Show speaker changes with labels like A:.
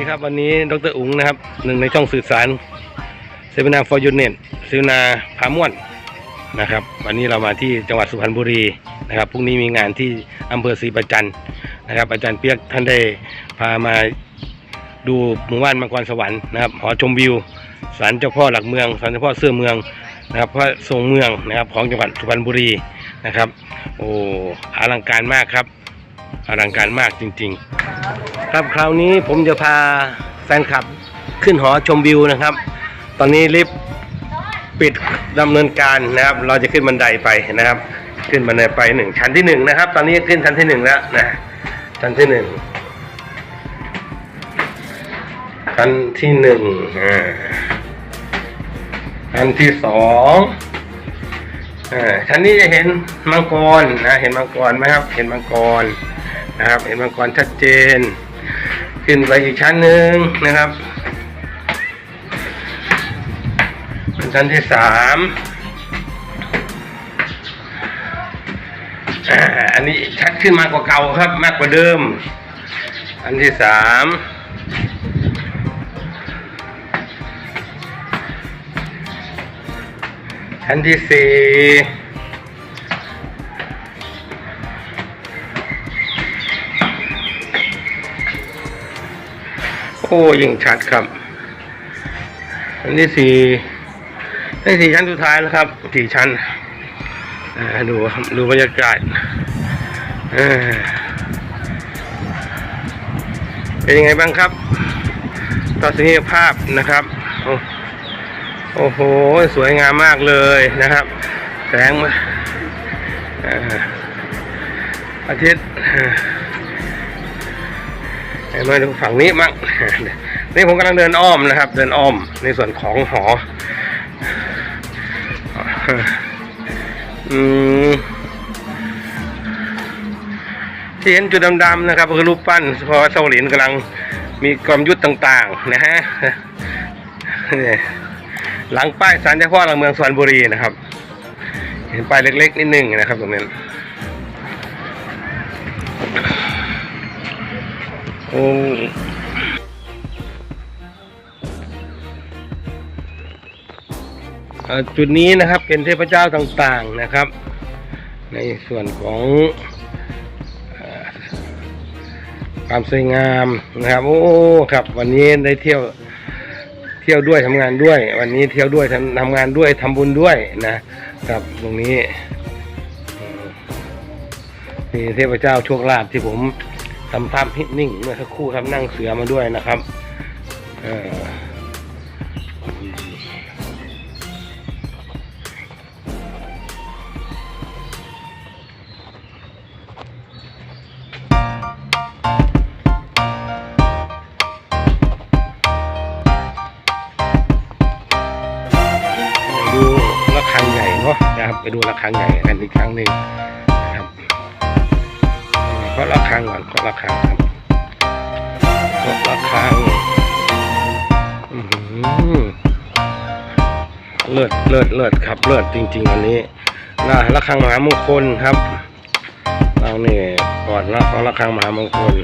A: ดีครับวันนี้ดรอุ๋งนะครับหนึ่งในช่องสื่อสารเซมินาฟอร์ยูเนตเซมินาพาม่วนนะครับ วันนี้เรามาที่จังหวัดสุพรรณบุรีนะครับพรุ่งนี้มีงานที่อำเภอศรีประจันนะครับ อาจารย์เปียกท่านได้พามาดูหมู่บ้านมังกรสวรรค์นะครับหอชมวิวศาลเจ้าพ่อหลักเมืองศาลเจ้าพ่อเสื้อเมืองนะครับพระทรงเมืองนะครับของจังหวัดสุพรรณบุรีนะครับ โอ้อลังการมากครับ อลังการมากจริง ๆ ครับคราวนี้ผมจะพาแฟนคลับขึ้นหอชมวิวนะครับ ตอนนี้ลิฟต์ปิดดำเนินการนะครับ เราจะขึ้นบันไดไปนะครับ ขึ้นบันไดไปหนึ่งชั้นที่หนึ่งนะครับ ตอนนี้ขึ้นชั้นที่หนึ่งแล้วนะชั้นที่หนึ่งชั้นที่หนึ่งอ่าชั้นที่สองอ่าชั้นนี้จะเห็นมังกรนะ เห็นมังกรไหมครับ เห็นมังกร นะครับ เห็นมังกรชัดเจน ขึ้นไปอีกชั้นหนึ่งนะครับเป็นชั้นที่สามอันนี้ชัดขึ้นมากกว่าเก่าครับ มากกว่าเดิม อันที่สามชั้นที่สี่ อ้ยิ่งชัดครับ อันที่สี่อันที่สี่ชั้นสุดท้ายแล้วครับสี่ชั้นดูดูบรรยากาศเป็นยังไงบ้างครับต่อสัญญภาพนะครับ โอ้โห สวยงามมากเลยนะครับ แสงมาอ่าอาทิตย์ มาดูฝั่งนี้มั่งนี่ผมกำลังเดินอ้อมนะครับ เดินอ้อมในส่วนของหอ อืมที่เห็นจุดดำๆนะครับคือรูปปั้นเพราะเซาหลินกำลังมีกลยุทธ์ต่าง ๆ นะฮะหลังป้ายสารเจ้าพ่อหลังเมืองสุพรรณบุรีนะครับ เห็นป้ายเล็ก ๆ นิดนึงนะครับตรงนั้ โอ้จุดนี้นะครับเป็นเทพเจ้าต่างๆนะครับ ในส่วนของอความสวยงามนะครับ โอ้ครับ วันนี้ได้เที่ยวเที่ยวด้วยทำงานด้วย วันนี้เที่ยวด้วยทำทำงานด้วยทำบุญด้วยนะครับตรงนี้มีเทพเจ้าโชคลาภที่ผม ทำภาพนิ่งเมื่อสักครู่ครับนั่งเสือมาด้วยนะครับดูระฆังใหญ่เนาะนะครับไปดูระฆังใหญ่กันอีกครั้งหนึ่งาะระฆังก่อนเคาะระฆังครับเคาะระฆังอื้อหือเลิศเลิศเลิศครับเลิศจริงๆวันนี้นะระฆังมหามงคลครับ เราเนี่ยก่อนนะเคาะระฆังมหามงคล